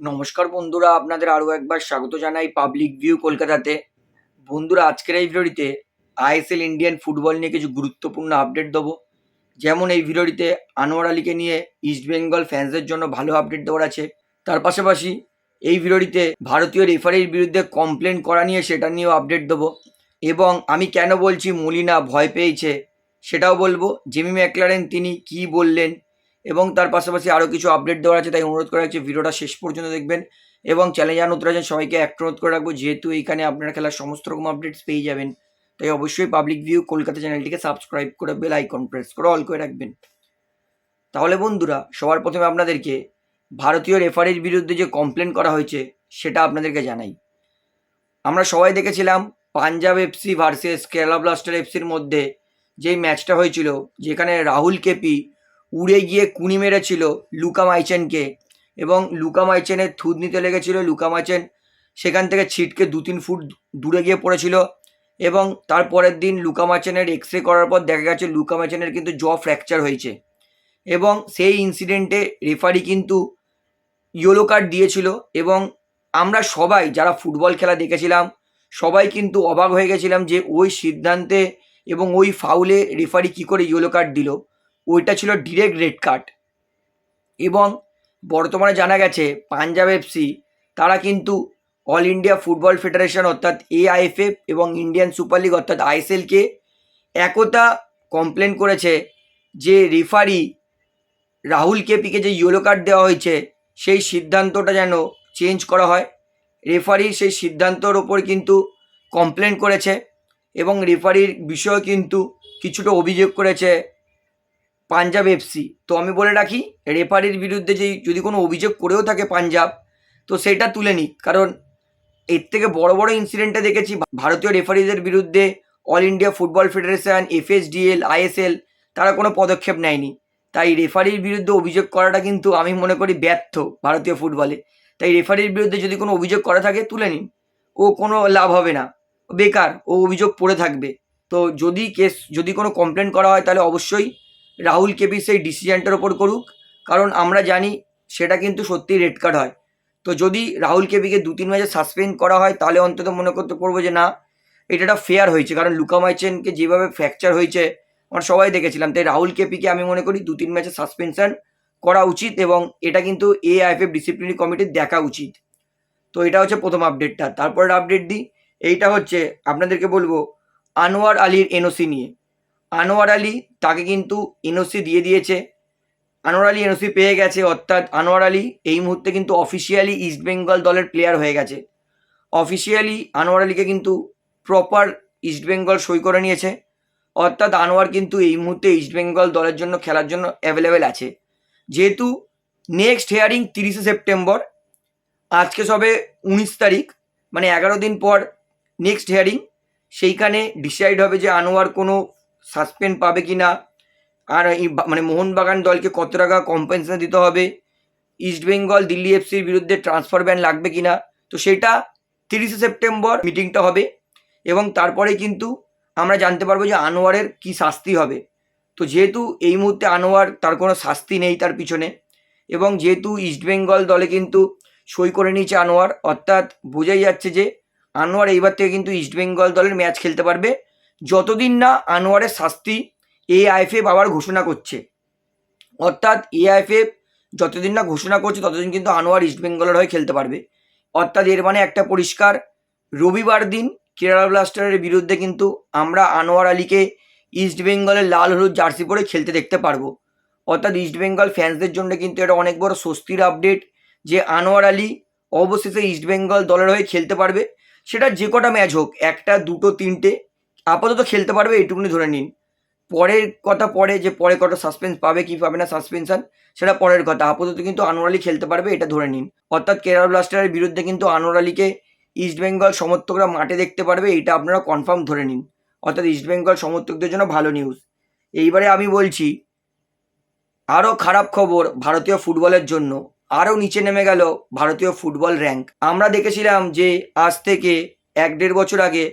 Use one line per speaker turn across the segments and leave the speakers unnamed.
নমস্কার বন্ধুরা, আপনাদের আরও একবার স্বাগত জানাই পাবলিক ভিউ কলকাতাতে। বন্ধুরা, আজকের এই ভিডিওটিতে আইএসএল ইন্ডিয়ান ফুটবল নিয়ে কিছু গুরুত্বপূর্ণ আপডেট দেবো। যেমন এই ভিডিওটিতে আনোয়ার আলীকে নিয়ে ইস্টবেঙ্গল ফ্যান্সদের জন্য ভালো আপডেট দেওয়ার আছে। তার পাশাপাশি এই ভিডিওটিতে ভারতীয় রেফারির বিরুদ্ধে কমপ্লেন করা নিয়ে সেটা নিয়েও আপডেট দেবো। এবং আমি কেন বলছি মলিনা ভয় পেয়েছে সেটাও বলব। জেমি ম্যাকলারেন তিনি কি বললেন এবং তার পাশাপাশি আরও কিছু আপডেট দেওয়ার আছে, তাই অনুরোধ করা হচ্ছে ভিডিওটা শেষ পর্যন্ত দেখবেন। এবং চ্যানেল যারা নতুন সবাইকে এক অনুরোধ করে রাখব, যেহেতু এইখানে আপনারা খেলার সমস্ত রকম আপডেটস পেয়ে যাবেন। তাই অবশ্যই পাবলিক ভিউ কলকাতা চ্যানেলটিকে সাবস্ক্রাইব করে বেল আইকন প্রেস করে অল করে রাখবেন। তাহলে বন্ধুরা, সবার প্রথমে আপনাদেরকে ভারতীয় রেফারির বিরুদ্ধে যে কমপ্লেন করা হয়েছে, সেটা আপনাদেরকে জানাই। আমরা সবাই দেখেছিলাম, Punjab FC versus Kerala blaster এফসির মধ্যে যেই ম্যাচটা হয়েছিল, যেখানে রাহুল কেপি উড়ে গিয়ে কুনি মেরেছিল লুকা মাইচেনকে এবং লুকা মাইচেনের থুদ নিতে লেগেছিল লুকা মাইচেন। সেখান থেকে ছিটকে দু তিন ফুট দূরে গিয়ে পড়েছিল এবং তারপরের দিন লুকা মাইচেনের এক্স রে করার পর দেখা গেছে লুকা মাইচেনের কিন্তু জ ফ্র্যাকচার হয়েছে এবং সেই ইনসিডেন্টে রেফারি কিন্তু ইয়েলো কার্ড দিয়েছিল এবং আমরা সবাই যারা ফুটবল খেলা দেখেছিলাম, সবাই কিন্তু অবাক হয়ে গেছিলাম যে ওই সিদ্ধান্তে এবং ওই ফাউলে রেফারি কী করে ইয়েলো কার্ড দিল। ওইটা ছিল ডিরেক্ট রেড কার্ড এবং বর্তমানে জানা গেছে, পাঞ্জাব এফসি তারা কিন্তু অল ইন্ডিয়া ফুটবল ফেডারেশন অর্থাৎ এআইএফএফ এবং ইন্ডিয়ান সুপার লিগ অর্থাৎ আইএসএলকে একতা কমপ্লেন করেছে যে রেফারি রাহুল কেপিকে যে ইয়েলো কার্ড দেওয়া হয়েছে, সেই সিদ্ধান্তটা যেন চেঞ্জ করা হয়। রেফারির সেই সিদ্ধান্তর ওপর কিন্তু কমপ্লেন করেছে এবং রেফারির বিষয়ে কিন্তু কিছুটা অভিযোগ করেছে পাঞ্জাব এফসি তো আমি বলে রাখি রেফারির বিরুদ্ধে যেই, যদি কোনো অভিযোগ করেও থাকে পাঞ্জাব, তো সেটা তুলে নিক। কারণ এর থেকে বড় বড় ইনসিডেন্টে দেখেছি, ভারতীয় রেফারিদের বিরুদ্ধে all India football federation FSDL ISL তারা কোনো পদক্ষেপ নেয়নি। তাই রেফারির বিরুদ্ধে অভিযোগ করাটা কিন্তু আমি মনে করি ব্যর্থ ভারতীয় ফুটবলে তাই রেফারির বিরুদ্ধে যদি কোনো অভিযোগ করা থাকে, তুলে নিন। ও কোনো লাভ হবে না। বেকার, ও অভিযোগ পড়ে থাকবে। তো যদি কেস যদি কোনো কমপ্লেন করা হয়, তাহলে অবশ্যই রাহুল কেপি সেই ডিসিশানটার ওপর করুক, কারণ আমরা জানি সেটা কিন্তু সত্যিই রেড কার্ড হয়। তো যদি রাহুল কেপিকে দু তিন ম্যাচে সাসপেন্ড করা হয়, তাহলে অন্তত মনে করতে পারব যে না এটা ফেয়ার হয়েছে। কারণ লুকা মাইচেনকে যেভাবে ফ্র্যাকচার হয়েছে, আমরা সবাই দেখেছিলাম। তাই রাহুল কেপিকে আমি মনে করি দু তিন ম্যাচে সাসপেনশন করা উচিত এবং এটা কিন্তু এআইএফএফ ডিসিপ্লিনারি কমিটির দেখা উচিত। তো এটা হচ্ছে প্রথম আপডেটটা তারপরের আপডেট দিই এইটা হচ্ছে, আপনাদেরকে বলব, আনোয়ার আলীর এনওসি নিয়ে। আনোয়ার আলী তাকে কিন্তু এনওসি দিয়ে দিয়েছে। আনোয়ার আলী এনওসি পেয়ে গেছে, অর্থাৎ আনোয়ার আলী এই মুহূর্তে কিন্তু অফিসিয়ালি ইস্টবেঙ্গল দলের প্লেয়ার হয়ে গেছে। অফিসিয়ালি আনোয়ার আলীকে কিন্তু প্রপার ইস্টবেঙ্গল সই করে নিয়েছে। অর্থাৎ আনোয়ার কিন্তু এই মুহূর্তে ইস্টবেঙ্গল দলের জন্য, খেলার জন্য অ্যাভেলেবেল আছে। যেহেতু নেক্সট হেয়ারিং তিরিশে সেপ্টেম্বর, আজকে সবে উনিশ তারিখ মানে এগারো দিন পর নেক্সট হেয়ারিং সেইখানে ডিসাইড হবে যে আনোয়ার কোনো সাসপেন্ড পাবে কি না আর এই মানে মোহনবাগান দলকে কত টাকা কম্পেনসেশন দিতে হবে? ইস্টবেঙ্গল দিল্লি এফসির বিরুদ্ধে ট্রান্সফার ব্যান লাগবে কি না তো সেটা তিরিশে সেপ্টেম্বর মিটিংটা হবে। এবং তারপরে কিন্তু আমরা জানতে পারব যে আনোয়ারের কি শাস্তি হবে। তো যেহেতু এই মুহূর্তে আনোয়ার তার কোনো শাস্তি নেই তার পিছনে, এবং যেহেতু ইস্টবেঙ্গল দলে কিন্তু সই করে নিয়েছে আনোয়ার, অর্থাৎ বোঝাই যাচ্ছে যে আনোয়ার এইবার থেকে কিন্তু ইস্টবেঙ্গল দলের ম্যাচ খেলতে পারবে। যতদিন না আনোয়ারের শাস্তি এআইএফএফ আবার ঘোষণা করছে। অর্থাৎ এআইএফএফ যতদিন না ঘোষণা করছে, ততদিন কিন্তু আনোয়ার ইস্টবেঙ্গলের হয়ে খেলতে পারবে। অর্থাৎ এর মানে একটা পরিষ্কার, রবিবার দিন কেরালা ব্লাস্টারের বিরুদ্ধে কিন্তু আমরা আনোয়ার আলীকে ইস্টবেঙ্গলের লাল হলুদ জার্সি পরে খেলতে দেখতে পারব। অর্থাৎ ইস্টবেঙ্গল ফ্যান্সদের জন্য কিন্তু এটা অনেক বড় স্বস্তির আপডেট যে আনোয়ার আলী অবশেষে ইস্টবেঙ্গল দলের হয়ে খেলতে পারবে। সেটা যে কটা ম্যাচ হোক, একটা, দুটো, তিনটে আপাতত খেলতে পারবে, এইটুকুনি ধরে নিন। পরের কথা পরে যে পরে কটা সাসপেন্স পাবে, কি পাবে না সাসপেনশন সেটা পরের কথা। আপাতত কিন্তু আনোয়ার আলী খেলতে পারবে, এটা ধরে নিন। অর্থাৎ কেরালা ব্লাস্টারের বিরুদ্ধে কিন্তু আনোয়ার আলীকে ইস্টবেঙ্গল সমর্থকরা মাঠে দেখতে পারবে, এটা আপনারা কনফার্ম ধরে নিন। অর্থাৎ ইস্টবেঙ্গল সমর্থকদের জন্য ভালো নিউজ এইবারে আমি বলছি আরও খারাপ খবর ভারতীয় ফুটবলের জন্য। আরও নিচে নেমে গেল ভারতীয় ফুটবল র্যাঙ্ক আমরা দেখেছিলাম যে আজ থেকে এক দেড় বছর আগে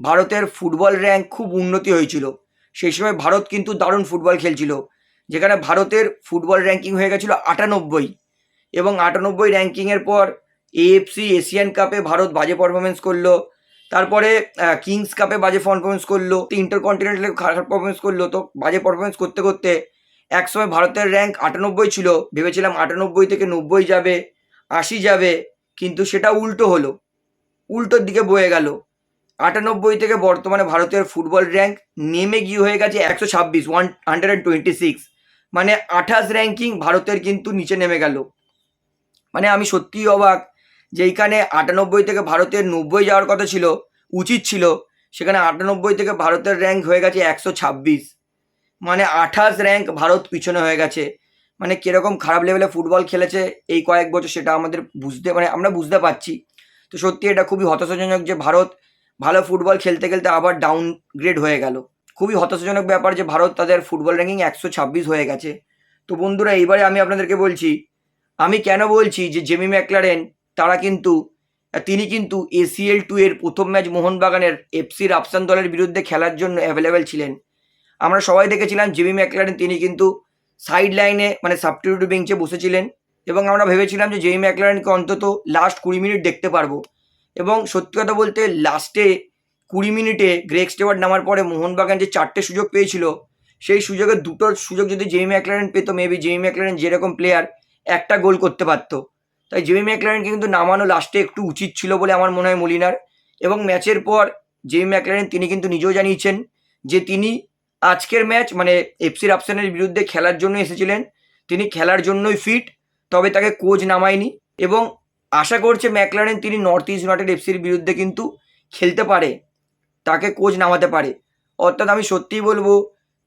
ভারতের ফুটবল র্যাঙ্ক খুব উন্নতি হয়েছিল। সেই সময় ভারত কিন্তু দারুণ ফুটবল খেলছিল। যেখানে ভারতের ফুটবল র্যাঙ্কিং হয়ে গেছিল আটানব্বই। এবং আটানব্বই র্যাঙ্কিংয়ের পর এএফসি এশিয়ান কাপে ভারত বাজে পারফরমেন্স করল। তারপরে কিংস কাপে বাজে পারফরমেন্স করল। ইন্টার কন্টিনেন্টালে খারাপ পারফরমেন্স করল। তো বাজে পারফরমেন্স করতে করতে একসময় ভারতের র্যাঙ্ক আটানব্বই ছিল। ভেবেছিলাম আটানব্বই থেকে নব্বই যাবে, আশি যাবে। কিন্তু সেটা উল্টো হলো। উল্টোর দিকে বয়ে গেল। আটানব্বই থেকে বর্তমানে ভারতের ফুটবল র্যাঙ্ক নেমে গিয়ে হয়ে গেছে একশো ছাব্বিশ ওয়ান হান্ড্রেড টোয়েন্টি সিক্স মানে আঠাশ র্যাঙ্কিং ভারতের কিন্তু নিচে নেমে গেল। মানে আমি সত্যিই অবাক যে এইখানে আটানব্বই থেকে ভারতের নব্বই যাওয়ার কথা ছিল, উচিত ছিল, সেখানে আটানব্বই থেকে ভারতের র্যাঙ্ক হয়ে গেছে একশো ছাব্বিশ। মানে আঠাশ র্যাঙ্ক ভারত পিছনে হয়ে গেছে। মানে কীরকম খারাপ লেভেলে ফুটবল খেলেছে এই কয়েক বছর সেটা আমাদের বুঝতে মানে আমরা বুঝতে পারছি। তো সত্যি এটা খুবই হতাশাজনক যে ভারত ভালো ফুটবল খেলতে খেলতে আবার ডাউনগ্রেড হয়ে গেল। খুবই হতাশাজনক ব্যাপার যে ভারত তাদের ফুটবল র্যাঙ্কিং একশো ছাব্বিশ হয়ে গেছে। তো বন্ধুরা, এইবারে আমি আপনাদেরকে বলছি, আমি কেন বলছি যে জেমি ম্যাকলারেন, তারা কিন্তু, তিনি কিন্তু এসিএল টু এর প্রথম ম্যাচ মোহনবাগানের এফসি রাফসান দলের বিরুদ্ধে খেলার জন্য অ্যাভেলেবেল ছিলেন। আমরা সবাই দেখেছিলাম জেমি ম্যাকলারেন, তিনি কিন্তু সাইড লাইনে মানে সাবস্টিটিউট বেঞ্চে বসেছিলেন। এবং আমরা ভেবেছিলাম যে জেমি ম্যাকলারেনকে অন্তত লাস্ট কুড়ি মিনিট দেখতে পারব। এবং সত্যি কথা বলতে লাস্টে কুড়ি মিনিটে গ্রেক স্টেওয়ার্ড নামার পরে মোহনবাগান যে চারটে সুযোগ পেয়েছিল, সেই সুযোগের দুটোর সুযোগ যদি জেমি ম্যাকলারেন পেতো মেবি জেমি ম্যাকলারেন যেরকম প্লেয়ার একটা গোল করতে পারতো। তাই জেমি ম্যাকলারেনকে কিন্তু নামানো লাস্টে একটু উচিত ছিল বলে আমার মনে হয় মলিনার। এবং ম্যাচের পর জেমি ম্যাকলারেন তিনি কিন্তু নিজেও জানিয়েছেন যে তিনি আজকের ম্যাচ মানে এফসি রাফসানের বিরুদ্ধে খেলার জন্য এসেছিলেন। তিনি খেলার জন্যই ফিট তবে তাকে কোচ নামায়নি। এবং আশা করছে ম্যাকলারেন তিনি নর্থ ইস্ট ইউনাইটেড এফসির বিরুদ্ধে কিন্তু খেলতে পারে, তাকে কোচ নামাতে পারে। অর্থাৎ আমি সত্যিই বলব,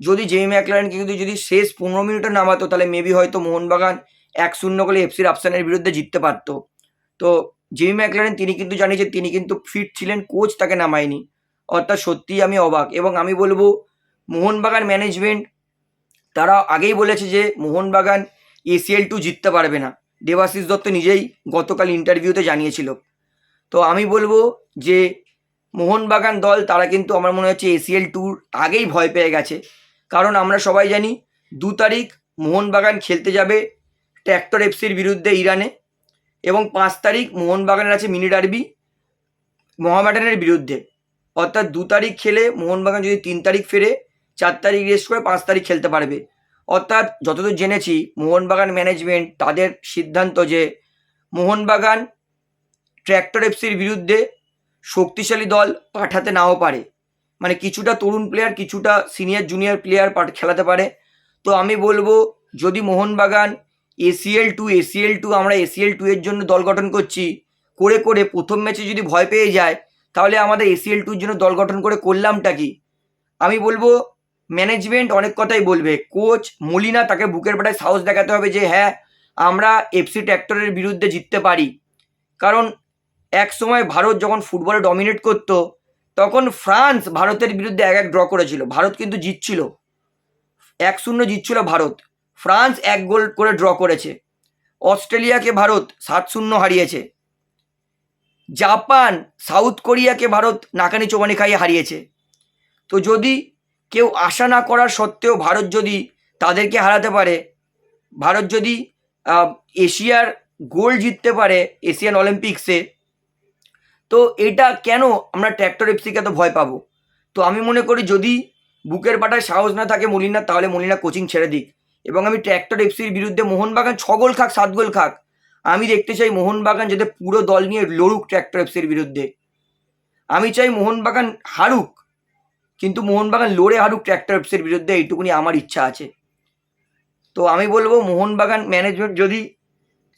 যদি জেমি ম্যাকলারেনকে কিন্তু যদি শেষ পনেরো মিনিটে নামাতো, তাহলে মেবি হয়তো মোহনবাগান এক শূন্য করে এফসির রাফসানের বিরুদ্ধে জিততে পারতো। তো জিমি ম্যাকলারেন তিনি কিন্তু জানি যে তিনি কিন্তু ফিট ছিলেন, কোচ তাকে নামায়নি। অর্থাৎ সত্যিই আমি অবাক এবং আমি বলব, মোহনবাগান ম্যানেজমেন্ট তারা আগেই বলেছে যে মোহনবাগান এসিএল টু জিততে পারবে না। দেবাশিস দত্ত নিজেই গতকাল ইন্টারভিউতে জানিয়েছিল। তো আমি বলব যে, মোহনবাগান দল, তারা কিন্তু আমার মনে হচ্ছে এসিএল ট্যুর আগেই ভয় পেয়ে গেছে। কারণ আমরা সবাই জানি, দু তারিখ মোহনবাগান খেলতে যাবে ট্র্যাক্টর এফসির বিরুদ্ধে ইরানে এবং পাঁচ তারিখ মোহনবাগানের আছে মিনি ডার্বি মোহামেডানের বিরুদ্ধে। অর্থাৎ দু তারিখ খেলে মোহনবাগান যদি তিন তারিখ ফেরে, চার তারিখ রেস্ট করে পাঁচ তারিখ খেলতে পারবে। অর্থাৎ যতদূর জেনেছি, মোহনবাগান ম্যানেজমেন্ট তাদের সিদ্ধান্ত যে মোহনবাগান ট্র্যাক্টর এফসির বিরুদ্ধে শক্তিশালী দল পাঠাতে নাও পারে। মানে কিছুটা তরুণ প্লেয়ার কিছুটা সিনিয়র জুনিয়র প্লেয়ার পাঠ, খেলাতে পারে। তো আমি বলব, যদি Mohun Bagan ACL two ACL two আমরা এসিএল টু এর জন্য দল গঠন করছি, করে করে প্রথম ম্যাচে যদি ভয় পেয়ে যায়, তাহলে আমাদের এসিএল টুর জন্য দল গঠন করে করলামটা কি? আমি বলব ম্যানেজমেন্ট অনেক কথাই বলবে। কোচ মলিনা তাকে বুকের পাটায় সাহস দেখাতে হবে যে হ্যাঁ আমরা এফসি ট্র্যাক্টরের বিরুদ্ধে জিততে পারি। কারণ এক সময় ভারত যখন ফুটবলে ডমিনেট করতো, তখন ফ্রান্স ভারতের বিরুদ্ধে এক এক ড্র করেছিল। ভারত কিন্তু জিতছিল। এক শূন্য জিতছিল ভারত। ফ্রান্স এক গোল করে ড্র করেছে। অস্ট্রেলিয়াকে ভারত সাত শূন্য হারিয়েছে। জাপান, সাউথ কোরিয়াকে ভারত নাকানি চোবানি খাইয়ে হারিয়েছে। তো যদি কেউ আশা না করার সত্ত্বেও ভারত যদি তাদেরকে হারাতে পারে, ভারত যদি এশিয়ার গোল্ড জিততে পারে এশিয়ান অলিম্পিক্সে, তো এটা কেন আমরা ট্র্যাক্টর এফসিকে তো ভয় পাবো? তো আমি মনে করি যদি বুকের পাটায় সাহস না থাকে মলিনা তাহলে মলিনা কোচিং ছেড়ে দিক। এবং আমি ট্র্যাক্টর এফসির বিরুদ্ধে মোহনবাগান ছ গোল খাক, সাত গোল খাক, আমি দেখতে চাই মোহনবাগান যাতে পুরো দল নিয়ে লড়ুক ট্র্যাক্টর এফসির বিরুদ্ধে। আমি চাই মোহনবাগান হারুক। কিন্তু মোহনবাগান লড়ে হারুক ট্র্যাক্টর এফসির বিরুদ্ধে, এইটুকুনি আমার ইচ্ছা আছে। তো আমি বলব, মোহনবাগান ম্যানেজমেন্ট যদি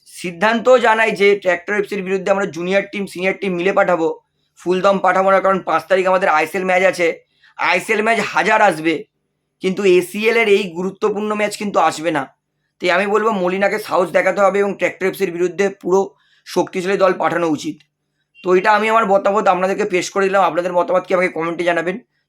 সিদ্ধান্ত জানায় যে ট্র্যাক্টর এফসির বিরুদ্ধে আমরা জুনিয়র টিম সিনিয়র টিম মিলে পাঠাবো ফুলদম পাঠাবো না, কারণ পাঁচ তারিখ আমাদের আইসিএল ম্যাচ আছে। আইসিএল ম্যাচ হাজার আসবে, কিন্তু এসিএল এর এই গুরুত্বপূর্ণ ম্যাচ কিন্তু আসবে না। তাই আমি বলব, মলিনাকে সাহস দেখাতে হবে এবং ট্র্যাক্টর এফসির বিরুদ্ধে পুরো শক্তিশালী দল পাঠানো উচিত। তো এটা আমি আমার মতামত, আপনাদেরকে পেশ করে দিলাম। আপনাদের মতামত কি আমাকে কমেন্টে জানাবেন।